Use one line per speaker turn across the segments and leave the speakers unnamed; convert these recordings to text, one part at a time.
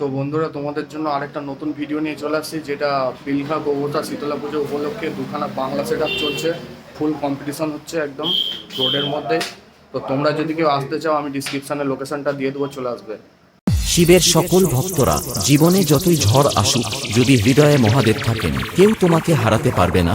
তো বন্ধুরা, তোমাদের জন্য আরেকটা নতুন ভিডিও নিয়ে চলে আসছি, যেটা বিলঘা গোবরতা শীতলা পুজো উপলক্ষে দুখানা বাংলা সেট চলছে ফুল কম্পিটিশন হচ্ছে একদম রোডের মধ্যে। তো তোমরা যদি কেউ আসতে চাও, আমি ডিসক্রিপশানে লোকেশনটা দিয়ে দেবো, চলে আসবে।
শিবের সকল ভক্তরা জীবনে যতই ঝড় আসুক, যদি হৃদয়ে মহাদেব থাকেন, কেউ তোমাকে হারাতে পারবে না।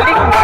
난리군요.